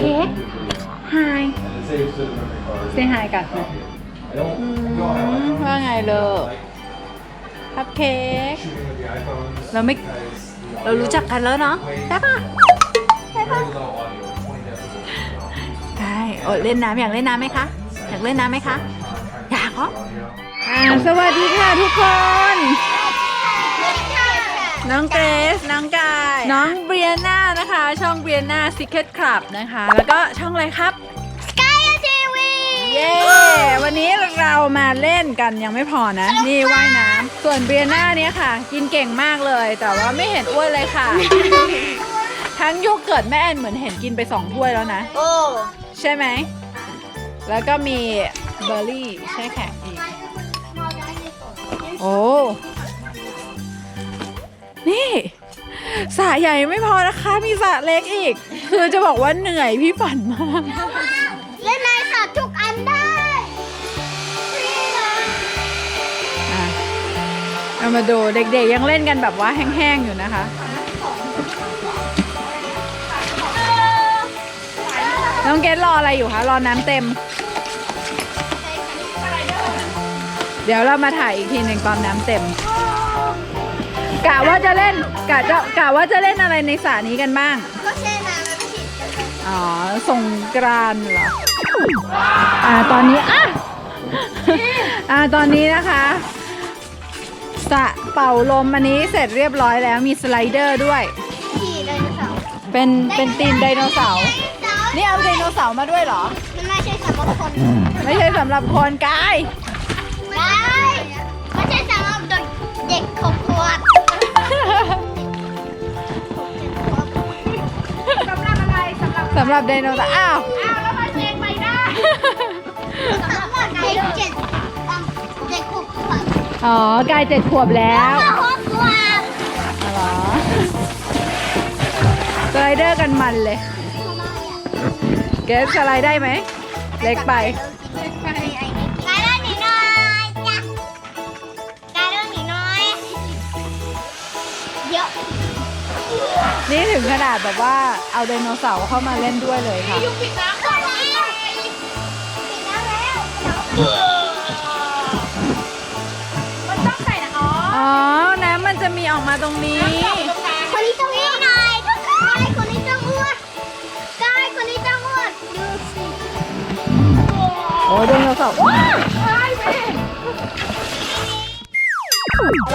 เค้ก Hi Say Say hi กัน I don't, อื we all have ม iPhones. ว่าไงเล Like คัพเค้ก shooting with the iPhones. เราไม่ because the เรารู้จักกันแล้วเนาะ way ใช่ปะ very low audio, 20 decibels. ใช่โอดเล่นน้ำอยากเล่นน้ำไหมคะ อยากเล่นน้ำไหมคะ อยากเหรอ Audio. อ่าสวัสดีค่ะทุกคน น้องเกรซน้องกาย น้องเบรียนานะคะ ช่องเบรียนาซิกเก็ตคลับนะคะ แล้วก็ช่องอะไรครับเย้ วันนี้เรามาเล่นกันยังไม่พอนะ นี่ว่ายน้ำ ส่วนเบรียนาเนี่ยค่ะ กินเก่งมากเลย แต่ว่าไม่เห็นอ้วนเลยค่ะ ทั้งโยเกิร์ตแม่แอนเหมือนเห็นกินไปสองถ้วยแล้วนะ โอ้ใช่ไหม แล้วก็มีเบอร์รี่แช่แข็งอีก โอ้ นี่สระใหญ่ไม่พอนะคะ มีสระเล็กอีก คือจะบอกว่าเหนื่อยพี่ฝันมาก เล่นในสัตว์ทุกอันได้อะเอามาดูเด็กๆยังเล่นกันแบบว่าแห้งๆอยู่นะคะ น้องเกดรออะไรอยู่คะ รอน้ำเต็ม เดี๋ยวเรามาถ่ายอีกทีหนึ่งตอนน้ำเต็ม กะว่าจะเล่นกะจะกะว่าจะเล่นอะไรในสระนี้กันบ้าง ก็แช่น้ำแล้วก็ฉีดกันอ๋อสงกรานต์เหรอ อ่าตอนนี้ อะ อ่าตอนนี้นะคะสระเป่าลมอันนี้เสร็จเรียบร้อยแล้วมีสไลเดอร์ด้วยขี่ไดโนเสาร์เป็นเป็นตีมไดโนเสาร์นี่เอาไดโนเสาร์มาด้วยเหรอ มันไม่ใช่สำหรับคนไม่ใช่สำหรับคนกาย ได้ไม่ใช่สำหรับเด็กเด็กขบขวบ สำหรับสำหรับไดโนเสาร์อ้าว อ้าวแล้วมาเช็คไปได้สำหรับเด็กเจ็ดเด็กขบขวบอ๋อกายเจ็ดขวบแล้วขบขวบอ๋อเหรอสไลเดอร์กันมันเลย เกสสไลด์ได้ไหม เล็กไป นี่ถึงขนาดแบบว่าเอาไดโนเสาร์เข้ามาเล่นด้วยเลยค่ะปิดน้ำก่อนแล้วปิดน้ำแล้วมันต้องใส่นะอ๋ออ๋อ น้ำมันจะมีออกมาตรงนี้คนนี้ต้องอ้วนหน่อยทุกคนคนนี้ต้องอ้วนกายคนนี้ต้องอ้วนดูสิโอ้ไดโนเสาร์ว้าว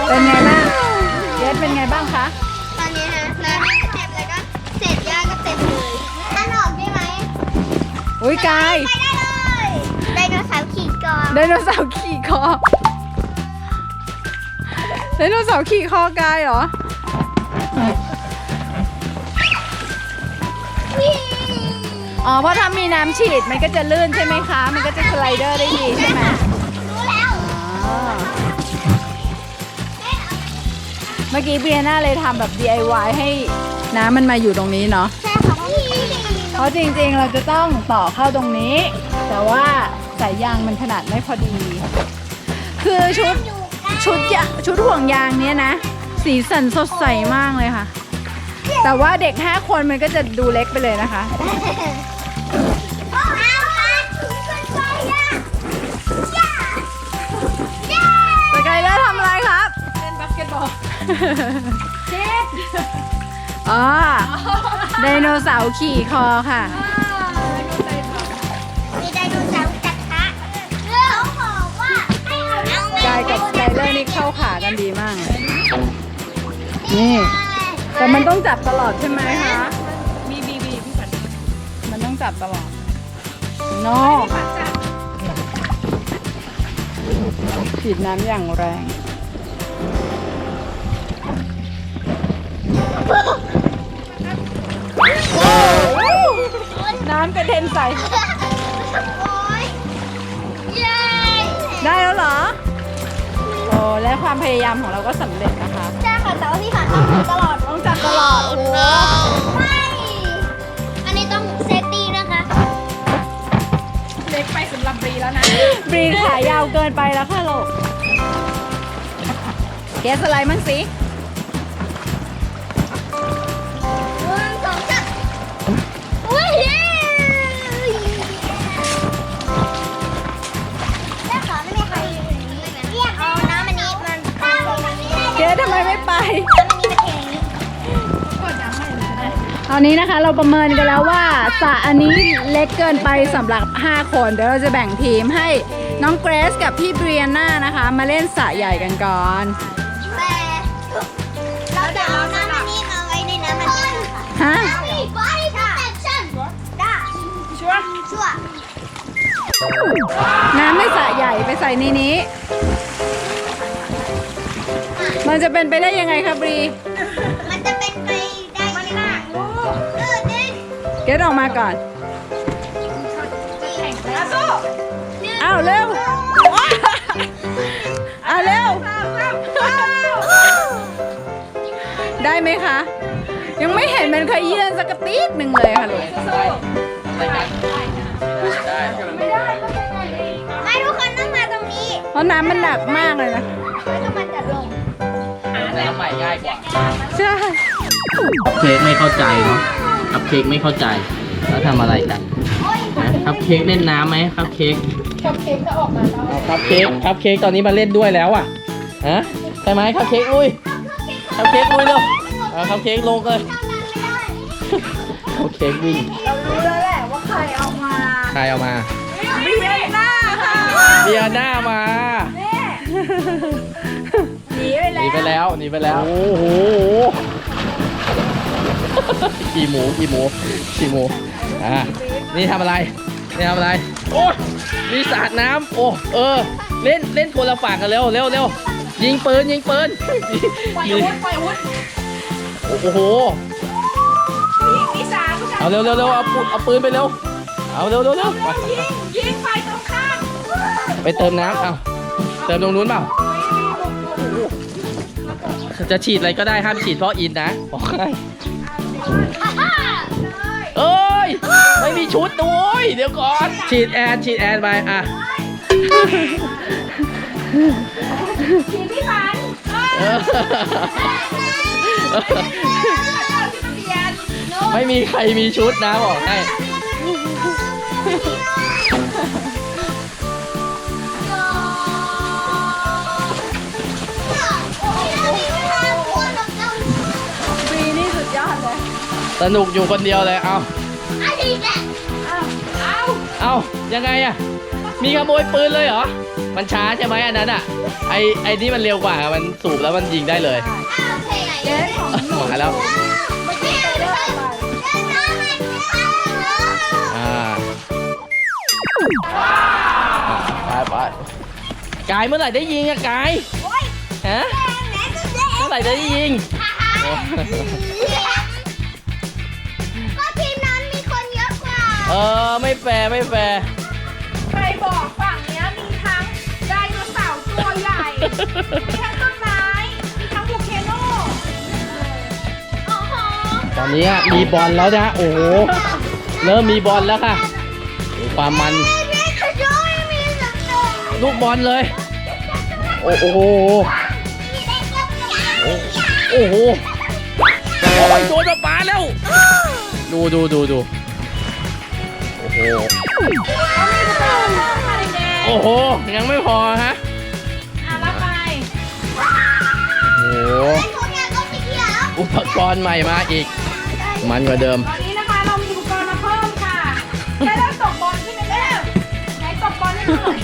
เป็นไงบ้างเกสเป็นไงบ้างคะ อุ้ยกายไปได้เลยไดโนเสาร์ขี่กองไดโนเสาร์ขี่คอ ไดโนเสาร์ขี่คอกายเหรออ๋อ เพราะถ้ามีน้ำฉีดมันก็จะลื่นใช่ไหมคะ มันก็จะสไลเดอร์ได้ดีใช่ไหมรู้แล้วอ๋อ เมื่อกี้เบียน่าเลยทำแบบ DIY ให้น้ำมันมาอยู่ตรงนี้เนาะ ใช่ค่ะพี่ เพราะจริงๆเราจะต้องต่อเข้าตรงนี้ แต่ว่าสายยางมันขนาดไม่พอดี คือชุดชุดยะชุดห่วงยางเนี้ยนะ สีสันสดใสมากเลยค่ะ แต่ว่าเด็ก 5 คนมันก็จะดูเล็กไปเลยนะคะน้ำมันขึ้นไปอะย่าย่าสกายเลอร์ทำอะไรครับ เล่นบาสเกตบอลเช็ด อ๋อไดโนเสาร์ขี่คอค่ะ มีไดโนเสาร์จักระเรื่องเขาบอกว่าให้เอาน้ำกายกับสไกเลอร์นี่เข้าขากันดีมากเลยนี่ แต่มันต้องจับตลอดใช่ไหมคะ มีบีบีพี่ฝันมันต้องจับตลอดโน่ฉีดน้ำอย่างแรง น้ำกระเด็นใส่ โอ๊ยเย้ได้แล้วเหรอ โอ้และความพยายามของเราก็สำเร็จนะคะ ใช่ค่ะแต่ว่าพี่ขาต้องถือตลอด ต้องจับตลอด โอ้โหไม่ อันนี้ต้องเซฟตี้นะคะ เล็กไปสำหรับบรีแล้วนะ บรีขายาวเกินไปแล้วค่ะลูกเกสอะไรมั่งสิ ไม่ไปแล้วมันนี่เป็นเพลงนี้ตอนนี้นะคะเราประเมินกันแล้วว่าสระอันนี้เล็กเกินไปสำหรับ 5 คน เดี๋ยวเราจะแบ่งทีมให้น้องเกรซกับพี่เบรียนานะคะ มาเล่นสระใหญ่กันก่อน แต่เราจะเอาน้ำอันนี้มาไว้ในน้ำมันนี้ค่ะฮะ บอดี้โปรเทคชั่นได้ชัวร์ชัวร์ น้ำไม่สระใหญ่ไปใส่ในนี้ มันจะเป็นไปได้ยังไงคะบรี มันจะเป็นไปได้ยังไงลูกเออเด็กเกรซออกมาก่อน แข่งแล้วสู้อ้าวเร็ว อ้าวเร็ว ได้ไหมคะ ยังไม่เห็นมันเคยเยื่อนสักกระตีดหนึ่งเลยค่ะลูก ไม่ทุกคนต้องมาตรงนี้ เพราะน้ำมันหนักมากเลยนะ แล้วก็มันจะลง น้ำใหม่ง่ายกว่า ใช่เค้กไม่เข้าใจเนาะคัพเค้กไม่เข้าใจแล้วทำอะไรกันนะคัพเค้กเล่นน้ำไหมคัพเค้กคัพเค้กจะออกมาแล้วคัพเค้กคัพเค้กตอนนี้มาเล่นด้วยแล้วอะฮะใช่ไหมคัพเค้กลุยคัพเค้กลุยเร็วเอาคัพเค้กลงเลยคัพเค้กวิ่งเรารู้แล้วแหละว่าใครเอามาใครเอามาเบียร์หน้าค่ะเบียร์หน้ามาหนี ไปหแล้นีวไปแล้วหนีไปแล้วโอ้โหขี่หมูขี่หมูขี่หมูอะนี่ทำอะไรนี่ทำอะไร โอ้ยมีสาดน้ำโอ้เออ เล่นเล่นคนละฝั่งกันเร็วเร็วเร็วยิงปืนยิงปืนปล่อยอาวุธปล่อยอาวุธโอ้โหมีสามทุกเอาเร็วเร็วเร็วเอาปืนเอาปืนไปเร็วเอาเร็วเร็วเร็วไปยิงยิงไปตรงข้ามไปเติมน้ำเอาเติมตรงนู้นเปล่า จะฉีดอะไรก็ได้ห้ามฉีดเพราะอินนะบอกให้เอ้ย ไม่มีชุดด้วยเดี๋ยวก่อน ฉีดแอนฉีดแอนไปอะทีพี่ฝันเออเบียร์ไม่มีใครมีชุดนะบอกให้ สนุกอยู่คนเดียวเลยเอาเอาเอายังไงอะมีขโมยปืนเลยเหรอ มันช้าใช่ไหมอันนั้นอะไอไอนี่มันเร็วกว่า มันสูบแล้วมันยิงได้เลยเกสของมาแล้วอ่าไปไปกายเมื่อไหร่ได้ยิงอะกายฮะเมื่อไหร่จะได้ยิง เออไม่แฟร์ไม่แฟร์ใครบอกฝั่งเนี้ยมีทั้งไดโนเสาร์ตัวใหญ่ มีทั้งต้นไม้ มีทั้งโวลเคโนโอ้โหตอนนี้มีบอลแล้วนะ โอ้โห เริ่มมีบอลแล้วค่ะโอ้ความมันมีขยุยมีสังโดลูกบอลเลย โอ้โหมีเด็กกับโอ้โห โอ้ยโดนมาปาแล้ว ดูดูดูดูโอ้โหโอ้โห ยังไม่พอฮะอะรับไปโอ้โหทุกอย่างก็สีเขียวอุปกรณ์ใหม่มาอีก มันกว่าเดิม ตอนนี้นะคะเรามีอุปกรณ์มาเพิ่มค่ะแค่เริ่มตกบอลที่ไม่เริ่มไหนตกบอลให้ดูหน่อย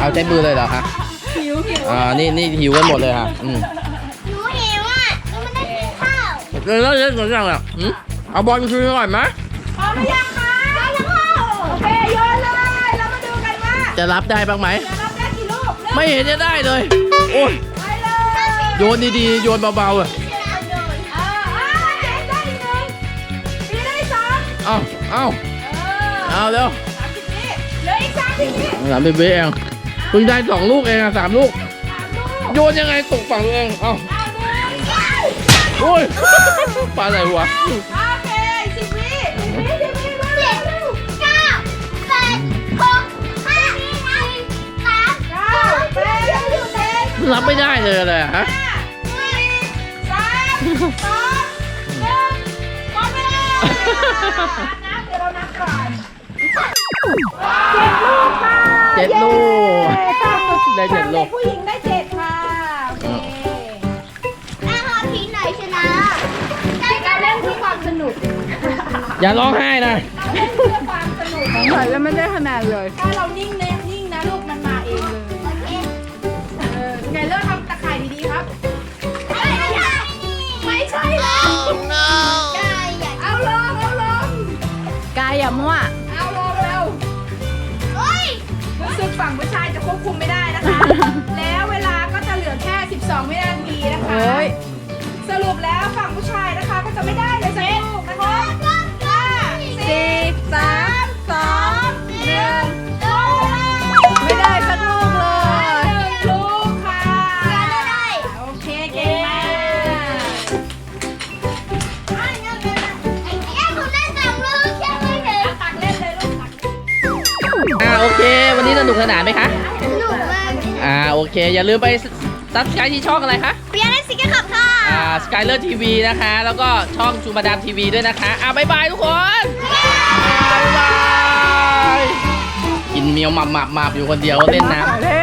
เติมพลังเอาใจมือเลยเหรอคะหิวหิวอ่านี่นี่หิวกันหมดเลยค่ะอืมหนูหิวอะหนูไม่ได้กินข้าวเล่นเล่นสนจังอะอืมเอาบอลคืนก่อนไหมพร้อมหรือยังคะพร้อมแล้วค่ะโอเคโยนเลยเรามาดูกันว่าจะรับได้บ้างไหมจะรับได้กี่ลูกเริ่มไม่เห็นจะได้เลยโอ้ยไปเลยโยนดีๆโยนเบาๆอะเออเอาเจ๊ได้อีกหนึ่งปีได้สองเอาเอาเออเอาเร็วสามสิบวิเหลืออีกสามสิบวิสามสิบวิเอง เพิ่งได้สองลูกเองอะสามลูกสามลูก โยนยังไงตกฝั่งตัวเอง เอาเอาหนึ่งโอ้ยปลาใส่หัวโอเคสิบวิสิบวิสิบวิเร็วเจ็ดเร็วเก้าแปดหกห้าสี่สามเก้าแปดเจ็ดรับไม่ได้เลยเลยฮะห้าสี่สามสองหนึ่งหมดเวลานับเดี๋ยวเรานับก่อนเจ็ดลูก ค่ะเจ็ดลูกได้เจ็ดลูกผู้หญิงได้เจ็ดค่ะโอเคแม่ขอทีหน่อยชนะเราเล่นเพื่อความสนุกอย่าร้องไห้นะเราเล่นเพื่อความสนุกของหน่อยแล้วไม่ได้คะแนนเลย ถ้าเรานิ่งเนนิ่งนะลูกมันมาเองเลยโอเคเออไงเลิกทำตะข่ายดีๆครับ ไม่ใช่ไม่ใช่แล้วได้อยากเอาลงเอาลงกายอย่ามั่ว รู้สึกฝั่งผู้ชายจะควบคุมไม่ได้นะคะ แล้วเวลาก็จะเหลือแค่ 12 วินาทีนะคะสรุปแล้วฝั่งผู้ชายนะคะก็จะไม่ได้เลย วันนี้สนุกสนานไหมคะอ่าโอเค อย่าลืมไปซับสไครต์ที่ช่องอะไรคะเปียนสิกขับค่ะอ่าสกายเลอร์ทีวีนะคะ แล้วก็ช่องชูมาดามทีวีด้วยนะคะอ่าบ๊ายบายทุกคนบ๊ายบายกินเมียวหมับหมับหมับอยู่คนเดียวเล่นน้ำเล่